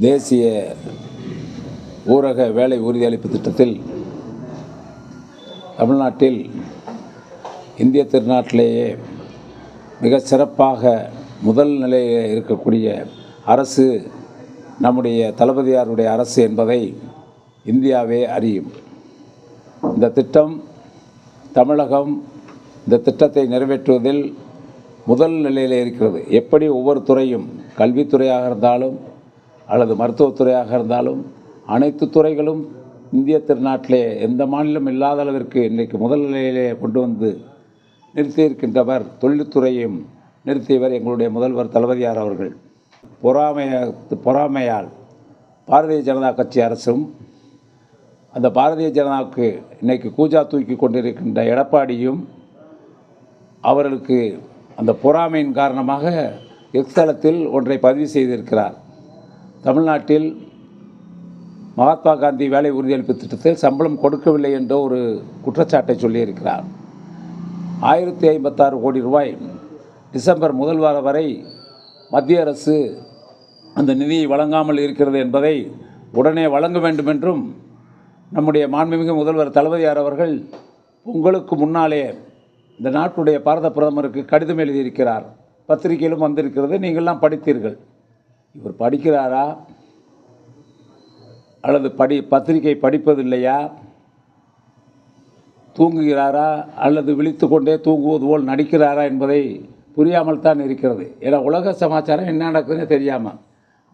தேசிய ஊரக வேலை உறுதியளிப்பு திட்டத்தில் தமிழ்நாட்டில் இந்திய திருநாட்டிலேயே மிக சிறப்பாக முதல் நிலையில் இருக்கக்கூடிய அரசு நம்முடைய தளபதியாருடைய அரசு என்பதை இந்தியாவே அறியும். இந்த திட்டம் தமிழகம் இந்த திட்டத்தை நிறைவேற்றுவதில் முதல் நிலையில் இருக்கிறது. எப்படி ஒவ்வொரு துறையும் கல்வித்துறையாக இருந்தாலும் அல்லது மருத்துவத்துறையாக இருந்தாலும் அனைத்து துறைகளும் இந்திய திருநாட்டிலே எந்த மாநிலம் இல்லாத அளவிற்கு இன்றைக்கு முதல் நிலையிலே கொண்டு வந்து நிறுத்தியிருக்கின்றவர் தொழில்துறையும் நிறுத்தியவர் எங்களுடைய முதல்வர் தளபதியார் அவர்கள். பொறாமைய பொறாமையால் பாரதிய ஜனதா கட்சி அரசும் அந்த பாரதிய ஜனதாவுக்கு இன்றைக்கு கூஜா தூக்கி கொண்டிருக்கின்ற எடப்பாடியும் அவர்களுக்கு அந்த பொறாமையின் காரணமாக எக்ஸ்தலத்தில் ஒன்றை பதிவு செய்திருக்கிறார். தமிழ்நாட்டில் மகாத்மா காந்தி வேலை உறுதியளிப்பு திட்டத்தில் சம்பளம் கொடுக்கவில்லை என்ற ஒரு குற்றச்சாட்டை சொல்லியிருக்கிறார். ஆயிரத்தி ஐம்பத்தாறு கோடி ரூபாய் டிசம்பர் முதல் வாரம் வரை மத்திய அரசு அந்த நிதியை வழங்காமல் இருக்கிறது என்பதை உடனே வழங்க வேண்டும் என்றும் நம்முடைய மாண்புமிகு முதல்வர் தளபதியார் அவர்கள் உங்களுக்கு முன்னாலே இந்த நாட்டுடைய பாரத பிரதமருக்கு கடிதம் எழுதியிருக்கிறார். பத்திரிகையிலும் வந்திருக்கிறது. நீங்கள்லாம் படித்தீர்கள். இவர் படிக்கிறாரா? அல்லது படி பத்திரிகை படிப்பதில்லையா? தூங்குகிறாரா? அல்லது விழித்து கொண்டே தூங்குவது போல் நடிக்கிறாரா என்பதை புரியாமல் தான் இருக்கிறது. ஏன்னா உலக சமாச்சாரம் என்ன நடக்குதுன்னு தெரியாமல்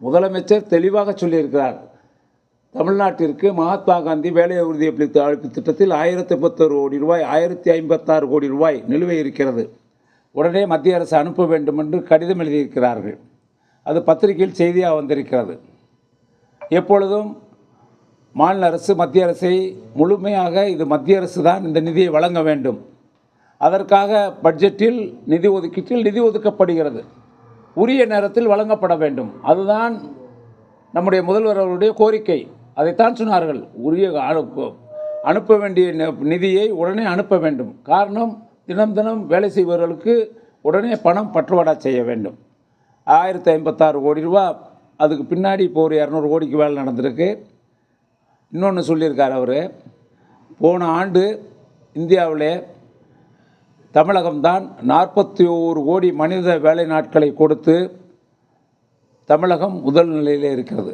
முதலமைச்சர் தெளிவாக சொல்லியிருக்கிறார். தமிழ்நாட்டிற்கு மகாத்மா காந்தி வேலை உறுதி அளிப்பு அழைப்பு திட்டத்தில் ஆயிரத்தி முப்பத்தொரு கோடி ரூபாய் ஆயிரத்தி ஐம்பத்தாறு கோடி ரூபாய் நிலுவை இருக்கிறது. உடனே மத்திய அரசு அனுப்ப வேண்டும் என்று கடிதம் எழுதியிருக்கிறார்கள். அது பத்திரிகையில் செய்தியாக வந்திருக்கிறது. எப்பொழுதும் மாநில அரசு மத்திய அரசை முழுமையாக இது மத்திய அரசு தான் இந்த நிதியை வழங்க வேண்டும். அதற்காக பட்ஜெட்டில் நிதி ஒதுக்கீட்டில் நிதி ஒதுக்கப்படுகிறது. உரிய நேரத்தில் வழங்கப்பட வேண்டும். அதுதான் நம்முடைய முதல்வர் அவருடைய கோரிக்கை. அதைத்தான் சொன்னார்கள். உரிய அனுப்ப அனுப்ப வேண்டிய நிதியை உடனே அனுப்ப வேண்டும். காரணம் தினம் தினம் வேலை செய்பவர்களுக்கு உடனே பணம் பற்றுவாடா செய்ய வேண்டும். ஆயிரத்தி ஐம்பத்தாறு கோடி ரூபா. அதுக்கு பின்னாடி இப்போ ஒரு இரநூறு கோடிக்கு வேலை நடந்திருக்கு. இன்னொன்று சொல்லியிருக்கார் அவர். போன ஆண்டு இந்தியாவிலே தமிழகம்தான் நாற்பத்தி ஓரு கோடி மனித வேலை நாட்களை கொடுத்து தமிழகம் முதல் நிலையிலே இருக்கிறது.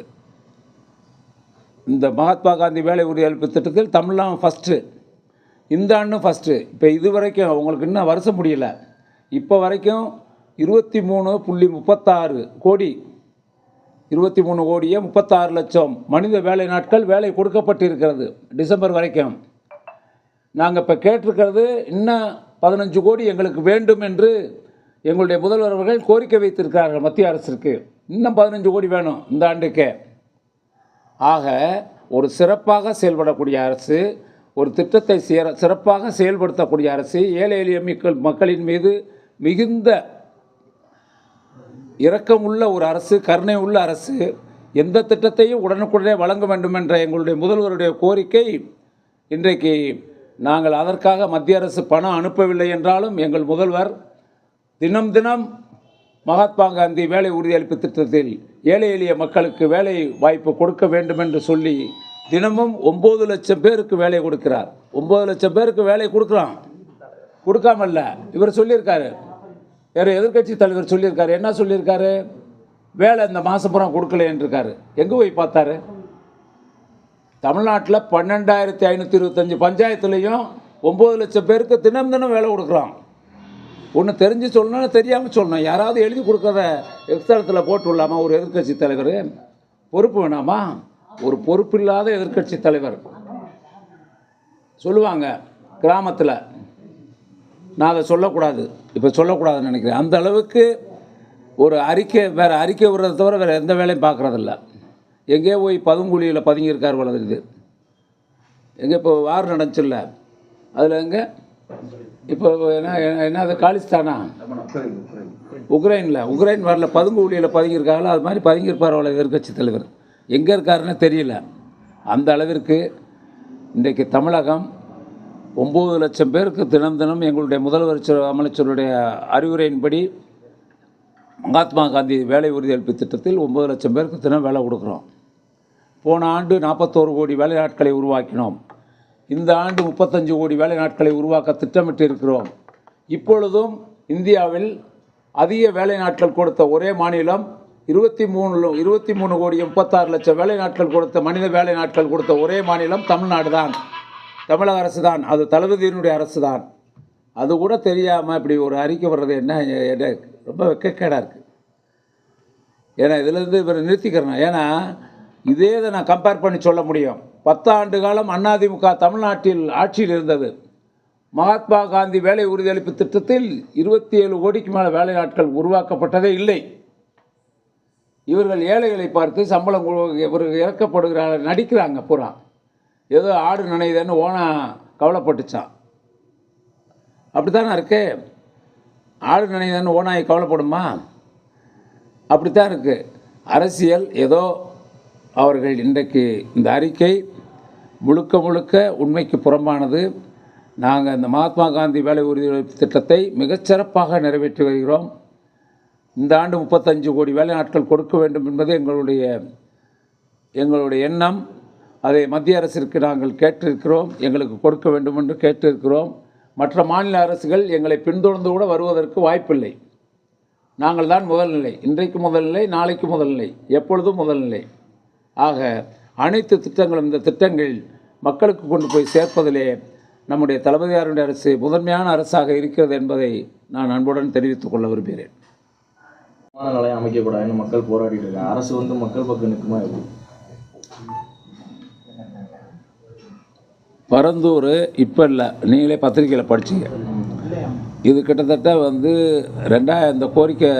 இந்த மகாத்மா காந்தி வேலை உறுதியளிப்பு திட்டத்தில் தமிழ்நாடு ஃபஸ்ட்டு இந்த ஆண்டும் ஃபஸ்ட்டு இப்போ இது வரைக்கும் உங்களுக்கு இன்னும் வருஷம் முடியல. இப்போ வரைக்கும் இருபத்தி மூணு புள்ளி முப்பத்தாறு கோடி. இருபத்தி மூணு கோடியே முப்பத்தாறு லட்சம். மனித வேலை நாட்கள் வேலை கொடுக்கப்பட்டிருக்கிறது டிசம்பர் வரைக்கும். நாங்கள் இப்போ கேட்டிருக்கிறது இன்னும் பதினஞ்சு கோடி எங்களுக்கு வேண்டும் என்று எங்களுடைய முதல்வர் அவர்கள் கோரிக்கை வைத்திருக்கிறார்கள் மத்திய அரசிற்கு இன்னும் பதினஞ்சு கோடி வேணும் இந்த ஆண்டுக்கே. ஆக ஒரு சிறப்பாக செயல்படக்கூடிய அரசு ஒரு திட்டத்தை சிறப்பாக செயல்படுத்தக்கூடிய அரசு ஏழை எளிய மக்கள் மக்களின் மீது மிகுந்த இரக்கமுள்ள ஒரு அரசு கருணை உள்ள அரசு எந்த திட்டத்தையும் உடனுக்குடனே வழங்க வேண்டும் என்ற எங்களுடைய முதல்வருடைய கோரிக்கை இன்றைக்கு நாங்கள் அதற்காக மத்திய அரசு பணம் அனுப்பவில்லை என்றாலும் எங்கள் முதல்வர் தினம் தினம் மகாத்மா காந்தி வேலை உறுதியளிப்பு திட்டத்தில் ஏழை எளிய மக்களுக்கு வேலை வாய்ப்பு கொடுக்க வேண்டும் என்று சொல்லி தினமும் ஒம்பது லட்சம் பேருக்கு வேலை கொடுக்கிறார். ஒம்பது லட்சம் பேருக்கு வேலை கொடுக்குறான் கொடுக்காமல்ல. இவர் சொல்லியிருக்காரு. வேறு எதிர்கட்சி தலைவர் சொல்லியிருக்காரு. என்ன சொல்லியிருக்காரு? வேலை இந்த மாதம் பூரா கொடுக்கலன்ட்ருக்காரு எங்கே போய் பார்த்தாரு? தமிழ்நாட்டில் பன்னெண்டாயிரத்தி ஐநூற்றி இருபத்தஞ்சி பஞ்சாயத்துலேயும் ஒம்பது லட்சம் பேருக்கு தினம் தினம் வேலை கொடுக்குறான். ஒன்று தெரிஞ்சு சொல்லணும்னு தெரியாமல் சொல்லணும். யாராவது எழுதி கொடுக்குறத எக்ஸ்தலத்தில் போட்டு விடலாமா? ஒரு எதிர்க்கட்சி தலைவர். பொறுப்பு வேணாமா? ஒரு பொறுப்பில்லாத எதிர்க்கட்சி தலைவர். சொல்லுவாங்க கிராமத்தில். நான் அதை சொல்லக்கூடாது. இப்போ சொல்லக்கூடாதுன்னு நினைக்கிறேன். அந்த அளவுக்கு ஒரு அறிக்கை வேறு அறிக்கை விடுறத தவிர வேறு எந்த வேலையும் பார்க்குறதில்ல. எங்கேயோ போய் பதுங்குழியில் பதுங்கியிருக்கார் வளருது எங்கே இப்போ வார் நடந்துச்சுல்ல? அதில் எங்கே? இப்போ என்ன என்னது காலிஸ்தானா? உக்ரைனில். உக்ரைன் வரல பதுங்குழியில் பதுங்கியிருக்காங்களோ அது மாதிரி பதுங்கியிருப்பார் அவ்வளோ எதிர்கட்சி தலைவர். எங்கே இருக்காருன்னு தெரியல. அந்த அளவிற்கு இன்றைக்கு தமிழகம் ஒம்பது லட்சம் பேருக்கு தினம் தினம் எங்களுடைய முதல்வர் அமைச்சருடைய அறிவுரையின்படி மகாத்மா காந்தி வேலை உறுதியளிப்பு திட்டத்தில் ஒம்பது லட்சம் பேருக்கு தினம் வேலை கொடுக்குறோம். போன ஆண்டு நாற்பத்தோரு கோடி வேலை நாட்களை உருவாக்கினோம். இந்த ஆண்டு முப்பத்தஞ்சு கோடி வேலை நாட்களை உருவாக்க திட்டமிட்டு இருக்கிறோம் இப்பொழுதும் இந்தியாவில் அதிக வேலை நாட்கள் கொடுத்த ஒரே மாநிலம் இருபத்தி மூணு இருபத்தி மூணு கோடி முப்பத்தாறு லட்சம் வேலை நாட்கள் கொடுத்த மனித வேலை நாட்கள் கொடுத்த ஒரே மாநிலம் தமிழ்நாடு தான் தமிழக அரசு தான் அது தளபதியினுடைய அரசு தான் அது கூட தெரியாமல் இப்படி ஒரு அறிக்கை வர்றது என்ன? என்ன ரொம்ப வெக்கக்கேடாக இருக்குது ஏன்னா இதிலேருந்து இவரை நிறுத்திக்கிறேன் ஏன்னா இதே இதை நான் கம்பேர் பண்ணி சொல்ல முடியும். பத்தாண்டு காலம் அதிமுக தமிழ்நாட்டில் ஆட்சியில் இருந்தது. மகாத்மா காந்தி வேலை உறுதியளிப்பு திட்டத்தில் இருபத்தி ஏழு கோடிக்கு மேலே வேலை நாட்கள் உருவாக்கப்பட்டதே இல்லை. இவர்கள் ஏழைகளை பார்த்து சம்பளம் இவர்கள் இறக்கப்படுகிறார்கள் நடிக்கிறாங்க பூரா. ஏதோ ஆடு நனையுதுன்னு ஓனா கவலைப்பட்டுச்சான் அப்படித்தானே இருக்கு? ஆடு நனையுதுன்னு ஓனாய் கவலைப்படுமா? அப்படித்தான் இருக்குது அரசியல் ஏதோ அவர்கள் இன்றைக்கு இந்த அறிக்கை முழுக்க முழுக்க உண்மைக்கு புறம்பானது. நாங்கள் இந்த மகாத்மா காந்தி வேலை உறுதி திட்டத்தை மிகச்சிறப்பாக நிறைவேற்றி வருகிறோம். இந்த ஆண்டு முப்பத்தஞ்சு கோடி வேலை நாட்கள் கொடுக்க வேண்டும் என்பது எங்களுடைய எங்களுடைய எண்ணம். அதை மத்திய அரசிற்கு நாங்கள் கேட்டிருக்கிறோம் எங்களுக்கு கொடுக்க வேண்டும் என்று கேட்டிருக்கிறோம். மற்ற மாநில அரசுகள் எங்களை பின்தொடர்ந்து கூட வருவதற்கு வாய்ப்பில்லை. நாங்கள் தான் முதல்நிலை இன்றைக்கு முதல்நிலை நாளைக்கு முதல்நிலை எப்பொழுதும் முதல்நிலை ஆக அனைத்து திட்டங்களும் இந்த திட்டங்கள் மக்களுக்கு கொண்டு போய் சேர்ப்பதிலே நம்முடைய தளபதியாருடைய அரசு முதன்மையான அரசாக இருக்கிறது என்பதை நான் அன்புடன் தெரிவித்துக் கொள்ள விரும்புகிறேன். விமான நிலையம் அமைக்கக்கூடாதுன்னு மக்கள் போராடிட்டு இருக்காங்க. அரசு வந்து மக்கள் பக்கம் நிற்குமா எப்படி? பரந்தூர் இப்போ இல்லை. நீங்களே பத்திரிக்கையில் படிச்சீங்க. இது கிட்டத்தட்ட வந்து ரெண்டாயிரம் இந்த கோரிக்கை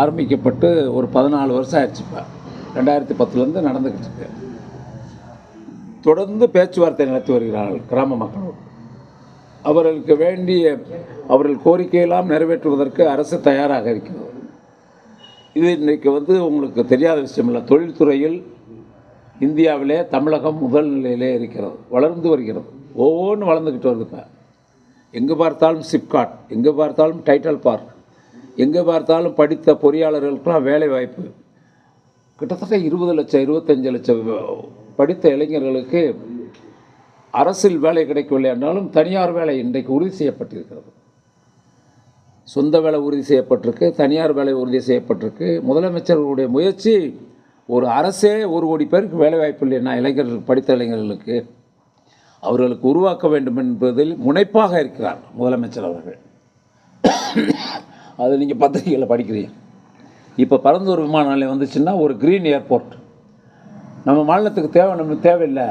ஆரம்பிக்கப்பட்டு ஒரு பதினாலு வருஷம் ஆயிடுச்சு இப்போ. ரெண்டாயிரத்தி பத்துலேருந்து நடந்துக்கிட்டு இருக்கு. தொடர்ந்து பேச்சுவார்த்தை நடத்தி வருகிறார்கள் கிராம மக்களோடு. அவர்களுக்கு வேண்டிய அவர்கள் கோரிக்கையெல்லாம் நிறைவேற்றுவதற்கு அரசு தயாராக இருக்கிறது. இது இன்றைக்கு வந்து உங்களுக்கு தெரியாத விஷயம் இல்லை. தொழில்துறையில் இந்தியாவிலே தமிழகம் முதல் நிலையிலே இருக்கிறது வளர்ந்து வருகிறது. ஒவ்வொன்றும் வளர்ந்துக்கிட்டு வருது இப்போ. எங்கே பார்த்தாலும் சிப்காட் எங்கே பார்த்தாலும் டைட்டல் பார்க் எங்கே பார்த்தாலும் படித்த பொறியாளர்களுக்கெல்லாம் வேலை வாய்ப்பு. கிட்டத்தட்ட இருபது லட்சம் இருபத்தஞ்சு லட்சம் படித்த இளைஞர்களுக்கு அரசில் வேலை கிடைக்கவில்லை என்றாலும் தனியார் வேலை இன்றைக்கு உறுதி செய்யப்பட்டிருக்கிறது. சொந்த வேலை உறுதி செய்யப்பட்டிருக்கு தனியார் வேலை உறுதி செய்யப்பட்டிருக்கு. முதலமைச்சர்களுடைய முயற்சி ஒரு அரசே ஒரு கோடி பேருக்கு வேலைவாய்ப்பு இல்லைன்னா இளைஞர்கள் படித்த இளைஞர்களுக்கு அவர்களுக்கு உருவாக்க வேண்டும் என்பதில் முனைப்பாக இருக்கிறார் முதலமைச்சர் அவர்கள். அது நீங்கள் பத்திரிகையில் படிக்கிறீங்க. இப்போ பரந்தூர் விமான நிலையம் வந்துச்சுன்னா ஒரு க்ரீன் ஏர்போர்ட் நம்ம மாநிலத்துக்கு தேவை நம்ம தேவையில்லை.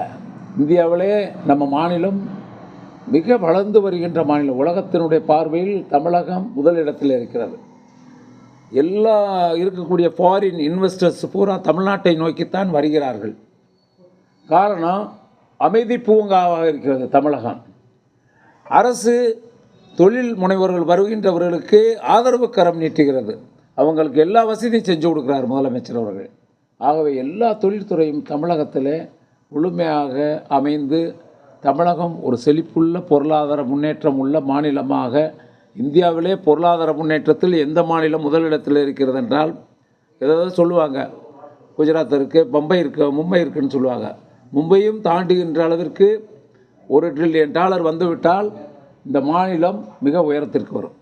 இந்தியாவிலே நம்ம மாநிலம் மிக வளர்ந்து வருகின்ற மாநிலம். உலகத்தினுடைய பார்வையில் தமிழகம் முதலிடத்தில் இருக்கிறது. எல்லா இருக்கக்கூடிய ஃபாரின் இன்வெஸ்டர்ஸ் பூரா தமிழ்நாட்டை நோக்கித்தான் வருகிறார்கள். காரணம் அமைதி பூங்காவாக இருக்கிறது தமிழகம். அரசு தொழில் முனைவர்கள் வருகின்றவர்களுக்கு ஆதரவு கரம் நீட்டுகிறது. அவங்களுக்கு எல்லா வசதியும் செஞ்சு கொடுக்குறார் முதலமைச்சர் அவர்கள். ஆகவே எல்லா தொழில்துறையும் தமிழகத்தில் முழுமையாக அமைந்து தமிழகம் ஒரு செழிப்புள்ள பொருளாதார முன்னேற்றம் உள்ள மாநிலமாக இந்தியாவிலே பொருளாதார முன்னேற்றத்தில் எந்த மாநிலம் முதலிடத்தில் இருக்கிறது என்றால் ஏதாவது சொல்லுவாங்க. குஜராத் இருக்குது பம்பை இருக்கு மும்பை இருக்குன்னு சொல்லுவாங்க. மும்பையும் தாண்டுகின்ற அளவிற்கு ஒரு ட்ரில்லியன் டாலர் வந்துவிட்டால் இந்த மாநிலம் மிக உயரத்திற்கு வரும்.